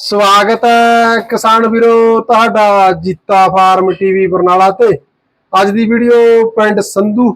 ਸਵਾਗਤ ਹੈ ਕਿਸਾਨ ਵੀਰੋ, ਤੁਹਾਡਾ ਜੀਤਾ ਫਾਰਮ ਟੀਵੀ ਬਰਨਾਲਾ ਤੇ। ਅੱਜ ਦੀ ਵੀਡੀਓ ਪਿੰਡ ਸੰਧੂ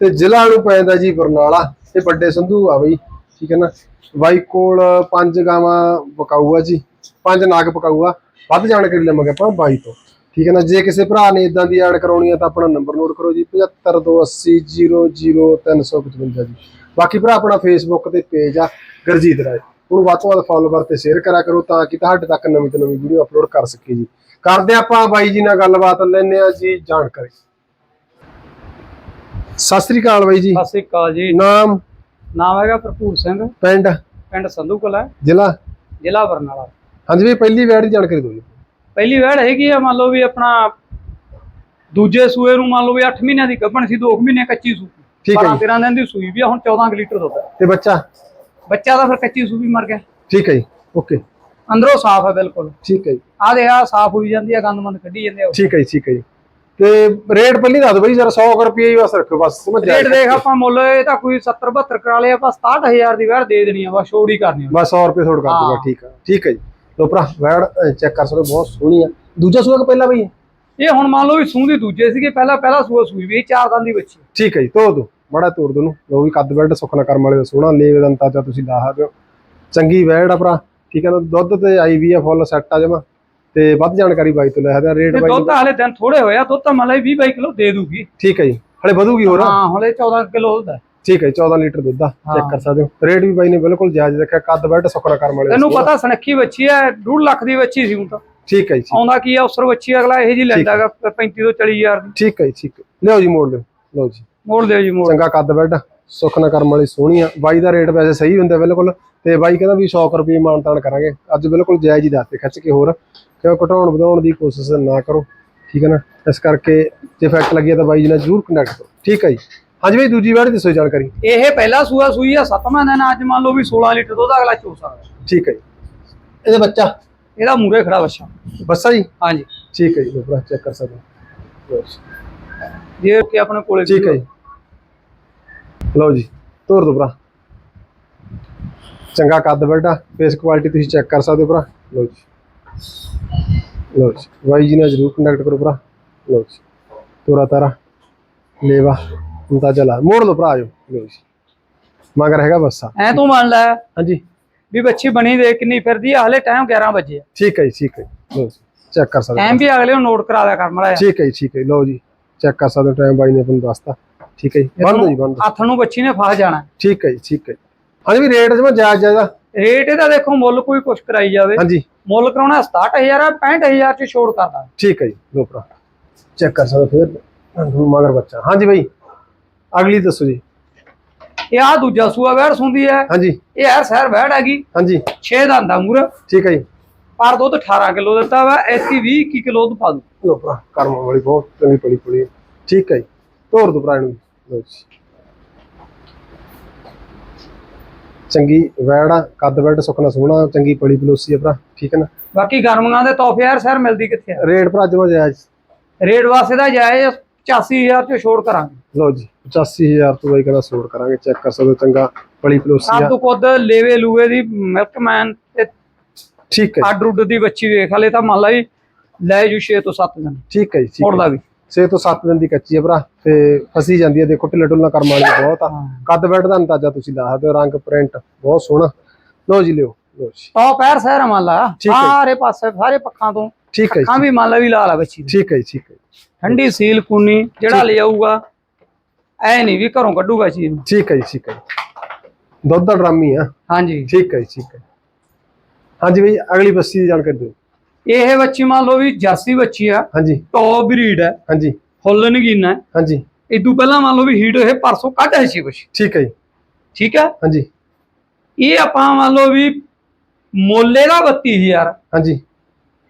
ਤੇ ਜ਼ਿਲ੍ਹਾ ਨੂੰ ਪੈਂਦਾ ਜੀ ਬਰਨਾਲਾ। ਤੇ ਵੱਡੇ ਸੰਧੂ ਆ ਬਈ, ਠੀਕ ਹੈ ਨਾ? ਬਾਈ ਕੋਲ ਪੰਜ ਗਾਵਾਂ ਪਕਾਊ ਆ ਜੀ, ਪੰਜ ਨਾਗ ਪਕਾਊ ਆ ਵੱਧ ਜਾਣਕਾਰੀ ਲਵਾਂਗੇ ਆਪਾਂ ਬਾਈ ਤੋਂ, ਠੀਕ ਹੈ ਨਾ? ਜੇ ਕਿਸੇ ਭਰਾ ਨੇ ਇਦਾਂ ਦੀ ਐਡ ਕਰਾਉਣੀ ਹੈ ਤਾਂ ਆਪਣਾ ਨੰਬਰ ਨੋਟ ਕਰੋ ਜੀ 7528000355 ਜੀ। ਬਾਕੀ ਭਰਾ ਆਪਣਾ ਫੇਸਬੁੱਕ ਤੇ ਪੇਜ ਆ, ਗੁਰਜੀਤ ਰਾਏ। ਉਹਨੂੰ ਵੱਧ ਤੋਂ ਵੱਧ ਫਾਲੋਵਰ ਤੇ ਸ਼ੇਅਰ ਕਰਿਆ ਕਰੋ ਤਾਂ ਕਿ ਤੁਹਾਡੇ ਤੱਕ ਨਵੀਂ ਤੋਂ ਨਵੀਂ ਵੀਡੀਓ ਅਪਲੋਡ ਕਰ ਸਕੀਏ ਜੀ। ਕਰਦੇ ਆਪਾਂ ਬਾਈ ਜੀ ਨਾਲ ਗੱਲਬਾਤ ਲੈਣੇ ਆ ਜੀ ਜਾਣਕਾਰੀ। ਸਤਿ ਸ੍ਰੀ ਅਕਾਲ ਬਾਈ ਜੀ। ਸਤਿ ਸ੍ਰੀ ਅਕਾਲ ਜੀ। ਨਾਮ? ਨਾਮ ਹੈਗਾ ਭਰਪੂਰ ਸਿੰਘ। ਪਿੰਡ? ਪਿੰਡ ਸੰਧੂਕਲ ਹੈ। ਜ਼ਿਲ੍ਹਾ? ਜ਼ਿਲ੍ਹਾ ਬਰਨਾਲਾ। ਹਾਂਜੀ ਵੀ ਪਹਿਲੀ ਵਾਰ ਦੀ ਜਾਣਕਾਰੀ ਦਿਓ ਜੀ। ਪਹਿਲੀ ਵੈੜ ਹੈਗੀ ਆ ਮੰਨ ਲਓ ਵੀ ਆਪਣਾ ਦੂਜੇ ਸੂਏ ਨੂੰ ਮੰਨ ਲਓ ਵੀ 8 ਮਹੀਨਿਆਂ ਦੀ ਗੱਭਣ ਸੀ 2 ਮਹੀਨੇ ਕੱਚੀ ਸੂਈ। ਠੀਕ ਹੈ 12 ਜੀ। 13 ਦਿਨ ਦੀ ਸੂਈ ਵੀ ਆ ਹੁਣ 14 ਕੁ ਲੀਟਰ ਦੁੱਧ ਤੇ ਬੱਚਾ? ਬੱਚਾ ਤਾਂ ਫਿਰ ਕੱਚੀ ਸੂਈ ਮਰ ਗਿਆ। ਠੀਕ ਹੈ ਜੀ ਓਕੇ। ਅੰਦਰੋਂ ਸਾਫ਼ ਹੈ ਬਿਲਕੁਲ। ਠੀਕ ਹੈ ਜੀ। ਆ ਦੇ ਆ ਸਾਫ਼ ਹੋਈ ਜਾਂਦੀ ਆ ਗੰਦਮੰਦ ਕੱਢੀ ਜਾਂਦੇ ਆ ਠੀਕ ਹੈ ਜੀ ਠੀਕ ਹੈ ਜੀ। ਤੇ ਰੇਟ ਪਹਿਲੀ ਦੱਸ ਬਾਈ ਜਰਾ 100 ਰੁਪਏ ਹੀ ਬਸ ਰੱਖੋ ਬਸ ਸਮਝ ਜਾ ਰੇਟ ਦੇਖ ਆਪਾਂ ਮੁੱਲ ਇਹ ਤਾਂ ਕੋਈ 70 72 ਕਰਾ ਲਿਆ ਆਪਾਂ 67000 ਦੀ ਵੈੜ ਦੇ ਦੇਣੀ ਆ ਬਸ ਛੋੜ ਕਰਨੀ ਆ। ਬਸ 100 ਰੁਪਏ ਥੋੜ ਕਰ ਦੂੰਗਾ। ਠੀਕ ਹੈ। ਠੀਕ ਹੈ ਜੀ। ਲੋ ਭਰਾ ਵੈੜ ਚੈੱਕ ਕਰ ਸਕਦੇ ਬਹੁਤ ਸੋਹਣੀ ਆ। ਦੂਜਾ ਸੂਆ ਕਿ ਪਹਿਲਾ ਬਈ? ਇਹ ਹੁਣ ਮੰਨ ਲਓ ਵੀ ਸੂਹ ਦੀ ਦੂਜੇ ਸੀਗੇ ਪਹਿਲਾਂ ਪਹਿਲਾ ਸੂਆ ਸੂਈ ਵੀ ਚਾਰ ਦੰਦ ਦੀ ਬੱਚੀ ਠੀਕ ਹੈ ਜੀ ਤੋੜ ਦੋ ਬੜਾ ਤੋੜ ਦੋ ਨੂੰ ਲੋ ਵੀ ਕੱਦ ਬੈਡ ਸੁਖਨਾ ਕਰਮ ਵਾਲੇ ਦਾ ਸੋਹਣਾ ਲੇਵੇ ਦਾ ਅੰਤਾਜਾ ਤੁਸੀਂ ਲਾ ਸਕਦੇ ਹੋ ਚੰਗੀ ਵੈੜ ਆ ਭਰਾ ਠੀਕ ਹੈ ਨਾ? ਦੁੱਧ ਤੇ ਆਈ ਵੀ ਆ ਫੁੱਲ ਸੈੱਟ ਆ ਜਮਾ। ਤੇ ਵੱਧ ਜਾਣਕਾਰੀ ਬਾਈ ਤੋਂ ਲੈ ਸਕਦੇ ਆ ਰੇਟ ਬਾਈ ਦੁੱਧ ਹਲੇ ਦਿਨ ਥੋੜੇ ਹੋਇਆ ਦੁੱਧ ਤਾਂ ਮੰਨ ਲਓ 20 22 ਕਿਲੋ ਦੇ ਦੂਗੀ। ਠੀਕ ਹੈ ਜੀ। ਹਲੇ ਵਧੂਗੀ ਹੋਰ? ਹਾਂ ਹਲੇ 14 ਕਿਲੋ ਦੁੱਧ ਹੈ ਠੀਕ ਹੈ ਜੀ, 14 ਲੀਟਰ ਦੁੱਧ ਆ। ਚੈੱਕ। ਕਰ ਸਕਦੇ ਹੋ। ਰੇਟ ਵੀ ਬਾਈ ਨੇ ਬਿਲਕੁਲ ਜਾਇਜ਼ ਰੱਖਿਆ ਕੱਦ ਬੈਡ ਸੁਖਨਾ ਕਰਮ ਵਾਲੇ ਤੈਨੂੰ। ਪਤਾ ਸਨੱਖੀ ਬੱਚੀ ਹੈ 2 ਲੱਖ ਦੀ ਬੱਚੀ ਸੀ ਹੁਣ ਤਾਂ। ਠੀਕ ਹੈ ਜੀ ਆਉਂਦਾ ਕੀ ਆ ਉਸਰ ਬੱਚੀ ਅਗਲਾ ਇਹ ਜੀ ਲੈਂਦਾ ਹੈਗਾ 35 ਤੋਂ 40 ਹਜ਼ਾਰ ਦੀ। ਠੀਕ ਹੈ ਜੀ ਠੀਕ ਲਿਓ ਜੀ ਮੋੜ ਲਿਓ। ਲਓ ਜੀ। ਮੋੜ ਦਿਓ ਜੀ ਮੋੜ। ਚੰਗਾ ਕੱਦ ਬੈਡ ਸੁੱਖ ਨਾ ਕਰਮ ਵਾਲੀ ਸੋਹਣੀ ਆ। ਬਾਈ ਦਾ ਰੇਟ ਵੈਸੇ ਸਹੀ ਹੁੰਦਾ ਬਿਲਕੁਲ ਤੇ ਬਾਈ ਕਹਿੰਦਾ ਵੀ 100 ਕੁ ਰੁਪਏ ਮਾਨਤਾਨ ਕਰਾਂਗੇ। ਅੱਜ ਬਿਲਕੁਲ ਜਾਇਜ਼ ਹੀ ਦੱਸਦੇ ਖਿੱਚ ਕੇ ਹੋਰ। ਕਿਉਂ ਘਟਾਉਣ ਵਧਾਉਣ ਦੀ ਕੋਸ਼ਿਸ਼ ਨਾ ਕਰੋ ਠੀਕ ਹੈ ਨਾ? ਇਸ ਕਰਕੇ ਜੇ ਫੈਕਟ ਲੱਗਿਆ ਤਾਂ ਬਾਈ ਜੀ ਨਾਲ ਜ਼ਰੂਰ ਕੰਟੈਕਟ ਕਰੋ ਠੀਕ ਹੈ ਜੀ? ਹਾਂਜੀ ਬਾਈ ਦੂਜੀ ਵਾਰ ਦੱਸੋ ਜਾਣਕਾਰੀ। ਇਹ ਪਹਿਲਾ ਸੂਆ ਸੂਈ ਆ ਸੱਤਵਾਂ ਦਿਨ ਅੱਜ ਮੰਨ ਲਓ ਵੀ 16 ਲੀਟਰ ਦੁੱਧ ਅਗਲਾ ਚੋ ਸਕਦਾ ਠੀਕ ਹੈ ਜੀ। ਇਹਦੇ ਬੱਚਾ? ਇਹਦਾ ਮੂਰੇ ਖੜਾ ਬੱਚਾ। ਬੱਸਾ ਜੀ? ਹਾਂਜੀ। ਠੀਕ ਹੈ ਜੀ ਲਓ ਭਰਾ ਚੈੱਕ ਕਰ ਸਕਦੇ ਹੋ। ਜੇ ਕਿ ਆਪਣੇ ਕੋਲੇ ਠੀਕ ਹੈ ਜੀ। ਲਓ ਜੀ ਤੋਰ ਦੋ ਭਰਾ। ਚੰਗਾ ਕੱਦ ਬੈਠਾ ਫੇਸ ਕੁਆਲਿਟੀ ਤੁਸੀਂ ਚੈੱਕ ਕਰ ਸਕਦੇ ਹੋ ਭਰਾ। ਲਓ ਜੀ। ਲਓ ਜੀ ਬਾਈ ਜੀ ਨਾਲ ਜਰੂਰ ਕੰਟੈਕਟ ਕਰੋ ਭਰਾ। ਲਓ ਜੀ ਤੋਰਾ ਤਾਰਾ ਲੇਵਾ ਹੁੰਦਾ ਚਲਾ ਮੋੜ ਲਓ ਭਰਾ ਆਜੋ। ਲਓ ਜੀ। ਮਗਰ ਹੈਗਾ ਬੱਸਾ। ਐ ਤੂੰ ਮੰਨ ਲੈ। ਹਾਂਜੀ। ਵੀ ਬੱਚੀ ਬਣੀ ਦੇ ਕਿੰਨੀ ਫਿਰਦੀ ਆ ਹਲੇ ਟਾਈਮ 11 ਵਜੇ ਠੀਕ ਹੈ ਜੀ ਠੀਕ ਹੈ ਲਓ ਜੀ ਚੈੱਕ ਕਰ ਸਕਦੇ। ਐਮ ਵੀ ਅਗਲੇ ਨੂੰ ਨੋਟ ਕਰਾ ਦਿਆ ਕਰ ਮੜਾ ਠੀਕ ਹੈ ਜੀ ਠੀਕ ਹੈ ਲਓ ਜੀ ਚੈੱਕ ਕਰ ਸਕਦੇ ਟਾਈਮ ਬਾਈ ਨੇ ਤੁਹਾਨੂੰ ਦੱਸਤਾ। ਠੀਕ ਹੈ ਜੀ ਬੰਦ ਜੀ ਬੰਦ ਹੱਥ ਨੂੰ ਬੱਚੀ ਨੇ ਫਸ ਜਾਣਾ। ਠੀਕ ਹੈ ਜੀ ਠੀਕ ਹੈ। ਹਾਂਜੀ ਵੀ ਰੇਟ ਜਮਾ ਜਾਇਜ਼ ਆ। ਰੇਟ ਇਹਦਾ ਦੇਖੋ ਮੁੱਲ ਕੋਈ ਕੁਛ ਕਰਾਈ ਜਾਵੇ। ਹਾਂਜੀ। ਮੁੱਲ ਕਰਾਉਣਾ 67000 ਆ 65000 ਚ ਛੋੜ ਕਰਦਾ ਠੀਕ ਹੈ ਜੀ ਲੋ ਭਰਾ ਚੈੱਕ ਕਰ ਸਕਦੇ ਫਿਰ। ਮਗਰ ਬੱਚਾ। ਹਾਂਜੀ ਬਾਈ ਅਗਲੀ ਦੱਸੋ ਜੀ। ਇਹ ਆ ਦੂਜਾ ਸੂਆ ਵੈੜ ਸੁੰਦੀ ਹੈ। ਹਾਂਜੀ। ਇਹ ਯਾਰ ਸਹਿਰ ਵੈੜ ਹੈਗੀ। ਹਾਂਜੀ। 6 ਦਾ ਹੁੰਦਾ ਮੂਰ ਠੀਕ ਹੈ ਜੀ। ਪਰ ਦੁੱਧ 18 ਕਿਲੋ ਦਿੱਤਾ ਵਾ ਐਤਕੀ 20 21 ਕਿਲੋ ਦੁੱਧ ਪਾ ਦੂ ਲੋ ਭਰਾ ਕਰਮ ਵਾਲੀ ਬਹੁਤ ਚੰਗੀ ਪੜੀ ਪੜੀ। ਠੀਕ ਹੈ ਜੀ ਤੋਰ ਦੋ ਭਰਾ ਨੂੰ ਜੀ ਚੰਗੀ ਵੈੜਾ ਕੱਦ ਵੈੜ ਸੁਖਣਾ ਸੋਹਣਾ ਚੰਗੀ ਪੜੀ ਪਲੋਸੀ ਹੈ ਭਰਾ ਠੀਕ ਹੈ ਨਾ? ਬਾਕੀ ਗਰਮੀਆਂ ਦੇ ਤੋਹਫੇ ਯਾਰ ਸਹਿਰ ਮਿਲਦੀ ਕਿੱਥੇ ਆ? ਰੇਟ ਭਰਾ ਜਮਾ ਜਾਇਜ਼। ਰੇਟ ਵਾਸਤੇ ਦਾ ਜਾਏ 85000 ਚ ਛੋੜ ਕਰਾਂਗੇ। ਲੋ ਜੀ 85000 ਤੋਂ ਬਾਈ ਕਹਿੰਦਾ ਸੋਰ ਕਰਾਂਗੇ ਚੈੱਕ ਕਰ ਸਕਦੇ ਚੰਗਾ ਪੜੀ ਪਲੋਸੀ ਆ। ਕੱਦ ਕੁੱਦ ਲੇਵੇ ਲੂਵੇ ਦੀ ਮਿਲਕਮੈਨ ਤੇ ਠੀਕ ਹੈ ਅੱਡ ਉੱਡ ਦੀ ਬੱਚੀ ਵੇਖ ਹਲੇ ਤਾਂ ਮੰਨ ਲਾ ਜੀ ਲੈ ਜੂ 6 ਤੋਂ 7 ਦਿਨ ਠੀਕ ਹੈ ਜੀ ਠੀਕ ਹੈ। ਵੀ। 6 ਤੋਂ 7 ਦਿਨ ਦੀ ਕੱਚੀ ਹੈ ਭਰਾ ਤੇ ਫਸੀ ਜਾਂਦੀ ਹੈ ਦੇਖੋ ਢਿੱਲਾ ਢੁੱਲਾ ਕਰਮ ਵਾਲੀ ਬਹੁਤ ਆ। ਕੱਦ ਬੈਠ ਦਾ ਅੰਦਾਜ਼ਾ ਤੁਸੀਂ ਲਾ ਸਕਦੇ ਹੋ ਰੰਗ ਪ੍ਰਿੰਟ ਬਹੁਤ ਸੋਹਣਾ। ਲਓ ਜੀ ਲਿਓ ਲਓ ਜੀ। ਤਾਂ ਪੈਰ ਸਹਿਰ ਮੰਨ ਲਾ। ਠੀਕ ਹੈ। ਸਾਰੇ ਪਾਸੇ ਸਾਰੇ ਪੱਖਾਂ ਤੋਂ ਠੀਕ ਹੈ ਅੱਖਾਂ ਵੀ ਮੰਨ ਲਾ ਵੀ ਲਾਲ ਆ ਬੱਚੀ ਠੀਕ ਹੈ ਠੀਕ ਹੈ ਠੰਡੀ ਸੀਲ ਕੂਨੀ ਜਿਹੜਾ ਲੈ ਜਾਊਗਾ ਐ ਨਹੀਂ ਵੀ ਘਰੋਂ ਕੱਢੂਗਾ ਚੀਜ਼ ਠੀਕ ਹੈ ਜੀ ਠੀਕ ਹੈ। ਦੁੱਧ ਦਾ ਡਰਾਮੀ ਆ। ਹਾਂਜੀ। ਠੀਕ ਹੈ ਠੀਕ ਹੈ। ਹਾਂਜੀ ਬਈ ਅਗਲੀ ਬੱਸੀ ਦੀ ਜਾਣਕਾਰੀ ਦਿਓ। ਇਹ ਬੱਚੀ ਮੰਨ ਲਓ ਵੀ ਜਰਸੀ ਬੱਚੀ ਆ। ਹਾਂਜੀ। ਟੌਪ ਬਰੀਡ ਹੈ ਹਾਂਜੀ। ਫੁੱਲ ਨਗੀਨਾ। ਹੈ ਹਾਂਜੀ। ਇਦੋਂ ਪਹਿਲਾਂ ਮੰਨ ਲਓ ਵੀ ਹੀਟ ਇਹ ਪਰਸੋਂ ਕੱਢ ਆਈ ਸੀ ਕੁਛ ਠੀਕ ਹੈ ਜੀ। ਠੀਕ ਹੈ ਹਾਂਜੀ। ਇਹ ਆਪਾਂ ਮੰਨ ਲਓ ਵੀ ਮੋਲੇ ਦਾ 32000 ਹਾਂਜੀ।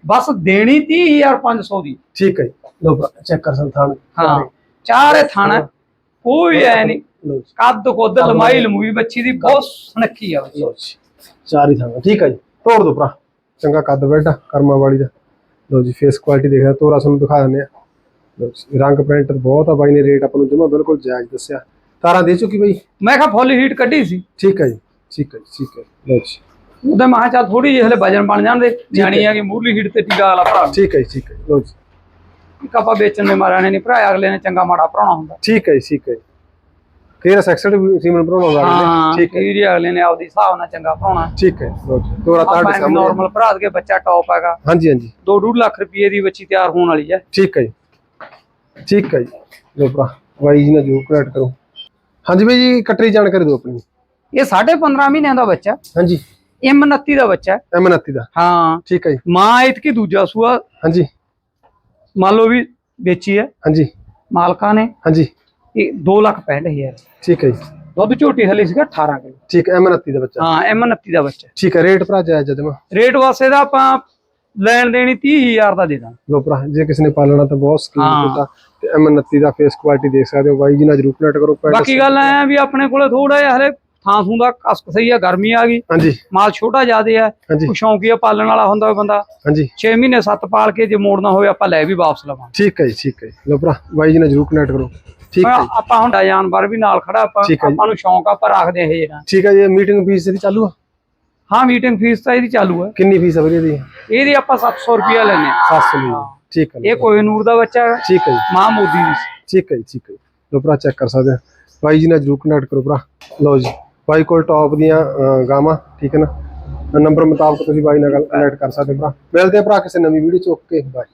ਬਸ ਦੇਣੀ 30500 ਦੀ। ਠੀਕ ਹੈ ਜੀ। ਲਓ ਚੈੱਕ ਕਰ ਸੰਥਾਨ ਹਾਂ। ਚਾਰੇ ਥਾਣਾ ਕੋਈ ਐ ਨਹੀਂ। ਕੱਦ ਕੁੱਦ ਲੰਮਾਈ ਲਮੂਈ ਬੱਚੀ ਦੀ ਬਹੁਤ ਸੁਨੱਖੀ ਆ ਬੱਚੀ ਚਾਰ ਹੀ ਥਾਂ ਠੀਕ ਹੈ ਜੀ। ਤੋੜ ਦੋ ਭਰਾ। ਚੰਗਾ ਕੱਦ ਬੈਠਾ ਕਰਮਾ ਵਾਲੀ ਦਾ। ਲਓ ਜੀ ਫੇਸ ਕੁਆਲਿਟੀ ਦੇਖਿਆ ਤੋਰਾ ਤੁਹਾਨੂੰ ਦਿਖਾ ਦਿੰਦੇ ਆ। ਲਓ ਜੀ ਰੰਗ ਪ੍ਰਿੰਟ ਬਹੁਤ ਆ ਬਾਈ ਨੇ ਰੇਟ ਆਪਾਂ ਨੂੰ ਜਮਾ ਬਿਲਕੁਲ ਜਾਇਜ਼ ਦੱਸਿਆ। ਤਾਰਾਂ ਦੇ ਚੁੱਕੀ ਬਾਈ? ਮੈਂ ਕਿਹਾ ਫੁੱਲ ਹੀਟ ਕੱਢੀ ਸੀ। ਠੀਕ ਹੈ ਜੀ ਠੀਕ ਹੈ ਠੀਕ ਹੈ ਲਓ ਜੀ। ਉਹਦੇ ਮਾਂ ਚੱਲ ਥੋੜੀ ਜਿਹੀ ਹਲੇ ਵਜਨ ਬਣ ਜਾਂਦੇ ਨਿਆਣੀ ਆ ਕਿ ਮੂਰਲੀ ਹੀਟ ਤੇ ਟੀਕਾ ਵਾਲਾ ਭਰਾ। ਠੀਕ ਹੈ ਠੀਕ ਹੈ ਲਓ ਜੀ। ਇੱਕ ਆਪਾਂ ਵੇਚਣ ਦੇ ਮਾਰਿਆ ਨੇ ਨਹੀਂ ਭਰਾਇਆ ਅਗਲੇ ਨੇ ਚੰਗਾ ਮਾੜਾ ਭਰਾਉਣਾ ਹੁੰਦਾ। ਠੀਕ ਹੈ ਜੀ ਠੀਕ ਹੈ ਜੀ ਕਿਹੜਾ ਸੈਕਸਡ ਸੀਮਨ ਬਣਾਉਣਾ ਹਾਂ ਠੀਕ ਹੈ। ਵਾਰੀ ਅਗਲੇ ਨੇ ਆਪਦੀ ਹਿਸਾਬ ਨਾਲ ਚੰਗਾ ਭਰਾਉਣਾ। ਠੀਕ ਹੈ ਜੀ ਤੋਰਾ ਤੁਹਾਡੇ ਸਾਹਮਣੇ। ਨਾਰਮਲ ਭਰਾ ਦੇ ਬੱਚਾ ਟੌਪ ਹੈਗਾ। ਹਾਂਜੀ ਹਾਂਜੀ। 2.5 ਲੱਖ ਰੁਪਏ ਦੀ ਬੱਚੀ ਤਿਆਰ ਹੋਣ ਵਾਲੀ ਹੈ। ਠੀਕ ਹੈ ਜੀ। ਠੀਕ ਹੈ ਜੀ। ਲੋ ਭਰਾ ਬਾਈ ਜੀ ਨਾਲ ਜਰੂਰ ਕਨੈਕਟ ਕਰੋ। ਹਾਂਜੀ ਬਾਈ ਜੀ ਕੱਟਰੀ ਜਾਣਕਾਰੀ ਦਿਓ ਆਪਣੀ। ਇਹ 15.5 ਮਹੀਨਿਆਂ ਦਾ ਬੱਚਾ ਹਾਂਜੀ। M29 ਦਾ ਬੱਚਾ ਹੈ। M29 ਦਾ। ਹਾਂ। ਠੀਕ ਹੈ ਜੀ। ਮਾਂ ਇਤਕੀ ਦੂਜਾ ਸੂਆ। ਹਾਂਜੀ। ਮੰਨ ਲਓ ਵੀ ਵੇਚੀ ਹੈ। ਹਾਂਜੀ। ਮਾਲਕਾਂ ਨੇ। ਹਾਂਜੀ। ਇਹ 2 ਲੱਖ 65000 ਠੀਕ ਹੈ ਜੀ। ਦੁੱਧ ਝੋਟੀ ਹਲੇ ਸੀਗਾ 18 ਕਿਲੋ। ਠੀਕ ਹੈ M29 ਦਾ ਬੱਚਾ। ਹਾਂ M29 ਦਾ ਬੱਚਾ। ਠੀਕ ਹੈ ਰੇਟ ਭਰਾ ਜਾਇਜ਼ ਜਦਮਾ ਰੇਟ ਵਾਸਤੇ ਦਾ ਆਪਾਂ ਲੈਣ ਦੇਣੀ 30000 ਦਾ ਦੇ ਦਾਂਗੇ। ਲੋ ਭਰਾ ਜੇ ਕਿਸੇ ਨੇ ਪਾਲਣਾ ਤਾਂ ਬਹੁਤ ਸਕੀਮ। ਦਿੱਤਾ। ਤੇ M29 ਦਾ ਫੇਸ ਕੁਆਲਿਟੀ ਦੇਖ ਸਕਦੇ ਹੋ ਬਾਈ ਜੀ ਨਾਲ ਜਰੂਰ ਕਨੈਕਟ ਕਰੋ ਬਾਕੀ ਗੱਲ ਐ ਵੀ ਆਪਣੇ ਕੋਲੇ ਥੋੜਾ ਜਿਹਾ ਹਲੇ ਥਾਂ ਥੂੰ ਦਾ ਕਸਕ ਸਹੀ ਆ ਗਰਮੀ ਆ ਗਈ। ਹਾਂਜੀ। ਮਾਲ ਛੋਟਾ ਜ਼ਿਆਦੇ ਆ। ਕੋਈ ਸ਼ੌਂਕੀਆ ਪਾਲਣ ਵਾਲਾ ਹੁੰਦਾ ਬੰਦਾ। ਹਾਂਜੀ। 6 ਮਹੀਨੇ 7 ਪਾਲ ਕੇ ਜੇ ਮੋੜਨਾ ਹੋਵੇ ਆਪਾਂ ਲੈ ਵੀ ਵਾਪਸ ਲਵਾਂਗੇ। ਠੀਕ ਹੈ ਜੀ ਠੀਕ ਹੈ। ਲੋ ਭਰਾ ਬਾਈ ਜੀ ਨਾਲ ਜਰੂਰ ਕਨੈਕਟ ਕਰੋ। ਠੀਕ ਹੈ। ਆਪਾਂ ਹੁਣ ਜਾਨਵਰ ਵੀ ਨਾਲ ਖੜਾ ਆਪਾਂ। ਆਪਾਂ ਨੂੰ ਸ਼ੌਂਕ ਆ ਰੱਖਦੇ ਇਹ ਜਿਹੜਾ। ਠੀਕ ਹੈ ਜੀ ਮੀਟਿੰਗ ਫੀਸ ਦੀ ਚਾਲੂ ਆ? ਹਾਂ ਮੀਟਿੰਗ ਫੀਸ ਤਾਂ ਇਹਦੀ ਚਾਲੂ ਹੈ ਕਿੰਨੀ ਫੀਸ ਆ ਵੀਰੇ ਦੀ ਇਹਦੀ ਆਪਾਂ 700 ਰੁਪਿਆ ਲੈਨੇ ਆ 700 ਲਈ ਠੀਕ ਹੈ ਇਹ ਕੋਈ ਨੂਰ ਦਾ ਬੱਚਾ ਹੈ। ਠੀਕ ਹੈ ਮਾਂ ਮੋਦੀ ਦੀ। ਠੀਕ ਹੈ ਠੀਕ ਹੈ। ਲਓ ਭਰਾ ਚੈੱਕ ਕਰ ਸਕਦੇ ਆ। ਬਾਈ ਜੀ ਨਾਲ ਜਰੂਰ ਕਨੈਕਟ ਕਰੋ ਭਰਾ। ਲਓ ਜੀ ਬਾਈ ਕੋਲ ਟੌਪ ਦੀਆਂ ਗਾਵਾਂ ਠੀਕ ਹੈ ਨਾ? ਨੰਬਰ ਮੁਤਾਬਕ ਤੁਸੀਂ ਬਾਈ ਨਾਲ ਕਨੈਕਟ ਕਰ ਸਕਦੇ ਭਰਾ। ਮਿਲਦੇ ਆ ਭਰਾ ਕਿਸੇ ਨਵੀਂ ਵੀਡੀਓ ਚ। Okay bye